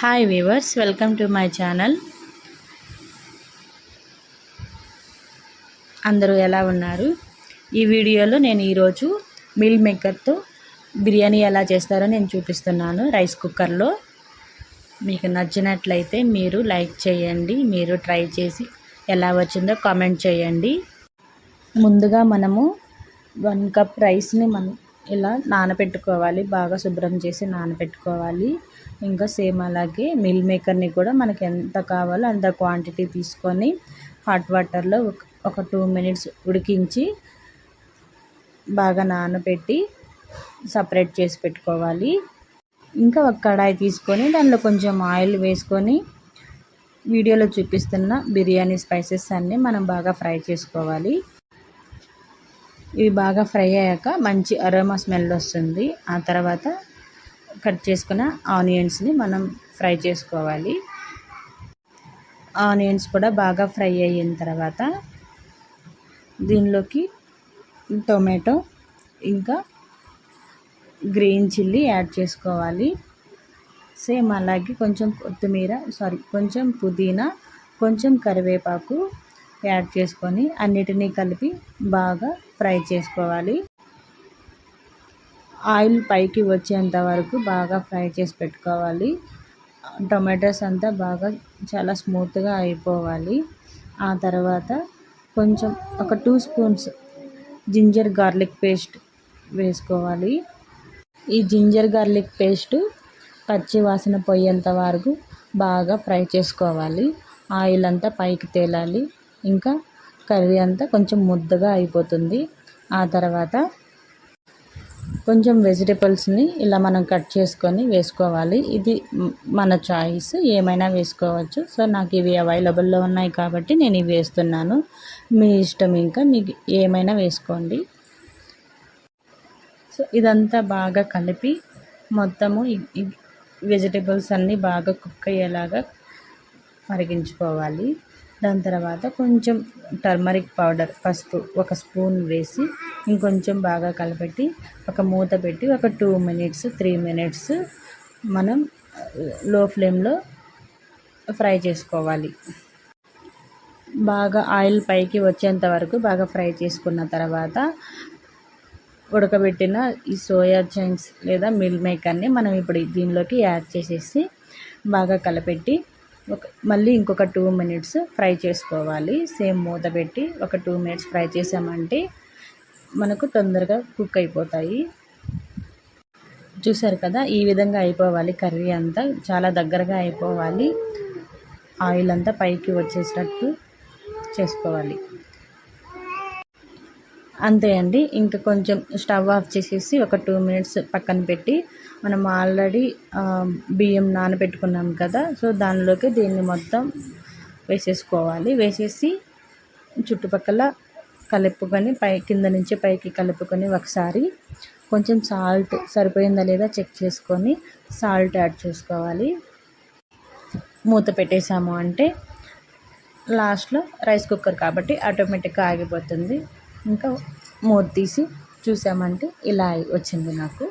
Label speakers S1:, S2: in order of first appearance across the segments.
S1: Hi viewers welcome to my channel అందరూ ఎలా ఉన్నారు? ఈ వీడియోలో నేను ఈరోజు మిల్ మేకర్తో బిర్యానీ ఎలా చేస్తారో నేను చూపిస్తున్నాను రైస్ కుక్కర్లో. మీకు నచ్చినట్లయితే మీరు లైక్ చేయండి మీరు ట్రై చేసి ఎలా వచ్చిందో కామెంట్ చేయండి. ముందుగా మనము వన్ కప్ రైస్ని మనం ఇలా నానబెట్టుకోవాలి బాగా శుభ్రం చేసి నానబెట్టుకోవాలి ఇంకా సేమ్ అలాగే మిల్ మేకర్ని కూడా మనకి ఎంత కావాలో అంత క్వాంటిటీ తీసుకొని హాట్ వాటర్లో ఒక టూ మినిట్స్ ఉడికించి బాగా నానబెట్టి సపరేట్ చేసి పెట్టుకోవాలి. ఇంకా ఒక కడాయి తీసుకొని దానిలో కొంచెం ఆయిల్ వేసుకొని వీడియోలో చూపిస్తున్న బిర్యానీ స్పైసెస్ అన్నీ మనం బాగా ఫ్రై చేసుకోవాలి. ఇవి బాగా ఫ్రై అయ్యాక మంచి అరోమా స్మెల్ వస్తుంది. ఆ తర్వాత కట్ చేసుకున్న ఆనియన్స్ని మనం ఫ్రై చేసుకోవాలి. ఆనియన్స్ కూడా బాగా ఫ్రై అయిన తర్వాత దీనిలోకి టొమాటో ఇంకా గ్రీన్ చిల్లీ యాడ్ చేసుకోవాలి. సేమ్ అలాగే కొంచెం కొత్తిమీర సారీ కొంచెం పుదీనా కొంచెం కరివేపాకు యాడ్ చేసుకొని అన్నిటినీ కలిపి బాగా ఫ్రై చేసుకోవాలి. ఆయిల్ పైకి వచ్చేంత వరకు బాగా ఫ్రై చేసి పెట్టుకోవాలి. టొమాటోస్ అంతా బాగా చాలా స్మూత్గా అయిపోవాలి. ఆ తర్వాత కొంచెం ఒక two spoons ginger garlic paste వేసుకోవాలి. ఈ జింజర్ గార్లిక్ పేస్ట్ పచ్చి వాసన పోయేంత వరకు బాగా ఫ్రై చేసుకోవాలి. ఆయిల్ అంతా పైకి తేలాలి. ఇంకా కర్రీ అంతా కొంచెం ముద్దగా అయిపోతుంది. ఆ తర్వాత కొంచెం వెజిటేబుల్స్ని ఇలా మనం కట్ చేసుకొని వేసుకోవాలి. ఇది మన చాయిస్ ఏమైనా వేసుకోవచ్చు. సో నాకు ఇవి అవైలబుల్లో ఉన్నాయి కాబట్టి నేను ఇవి వేస్తున్నాను. మీ ఇష్టం ఇంకా మీకు ఏమైనా వేసుకోండి. సో ఇదంతా బాగా కలిపి మొత్తము వెజిటేబుల్స్ అన్నీ బాగా కుక్ అయ్యేలాగా మరిగించుకోవాలి. దాని తర్వాత కొంచెం టర్మరిక్ పౌడర్ పసుపు ఒక స్పూన్ వేసి ఇంకొంచెం బాగా కలపెట్టి ఒక మూత పెట్టి ఒక టూ మినిట్స్ త్రీ మినిట్స్ మనం లో ఫ్లేమ్లో ఫ్రై చేసుకోవాలి. బాగా ఆయిల్ పైకి వచ్చేంత వరకు బాగా ఫ్రై చేసుకున్న తర్వాత ఉడకబెట్టిన ఈ సోయా చంక్స్ లేదా మిల్ మేకర్ని మనం ఇప్పుడు దీనిలోకి యాడ్ చేసేసి బాగా కలపెట్టి మళ్ళీ ఇంకొక టూ మినిట్స్ ఫ్రై చేసుకోవాలి. సేమ్ మూత పెట్టి ఒక టూ మినిట్స్ ఫ్రై చేసామంటే మనకు తొందరగా కుక్ అయిపోతాయి. చూసారు కదా ఈ విధంగా అయిపోవాలి కర్రీ అంతా. చాలా దగ్గరగా అయిపోవాలి. ఆయిల్ అంతా పైకి వచ్చేటట్టు చేసుకోవాలి. అంతే అండి. ఇంకా కొంచెం స్టవ్ ఆఫ్ చేసేసి ఒక టూ మినిట్స్ పక్కన పెట్టి మనం ఆల్రెడీ బియ్యం నానబెట్టుకున్నాం కదా సో దానిలోకి దీన్ని మొత్తం వేసేసుకోవాలి. వేసేసి చుట్టుపక్కల కలుపుకొని పై కింద నుంచి పైకి కలుపుకొని ఒకసారి కొంచెం సాల్ట్ సరిపోయిందా లేదా చెక్ చేసుకొని సాల్ట్ యాడ్ చేసుకోవాలి. మూత పెట్టేసాము అంటే లాస్ట్లో రైస్ కుక్కర్ కాబట్టి ఆటోమేటిక్గా ఆగిపోతుంది. ఇంకా మూత తీసి చూసామంటే ఇలా వచ్చింది నాకు.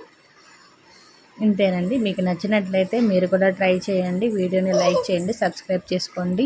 S1: ఇంతేనండి. మీకు నచ్చినట్లయితే మీరు కూడా ట్రై చేయండి. వీడియోని లైక్ చేయండి సబ్స్క్రైబ్ చేసుకోండి.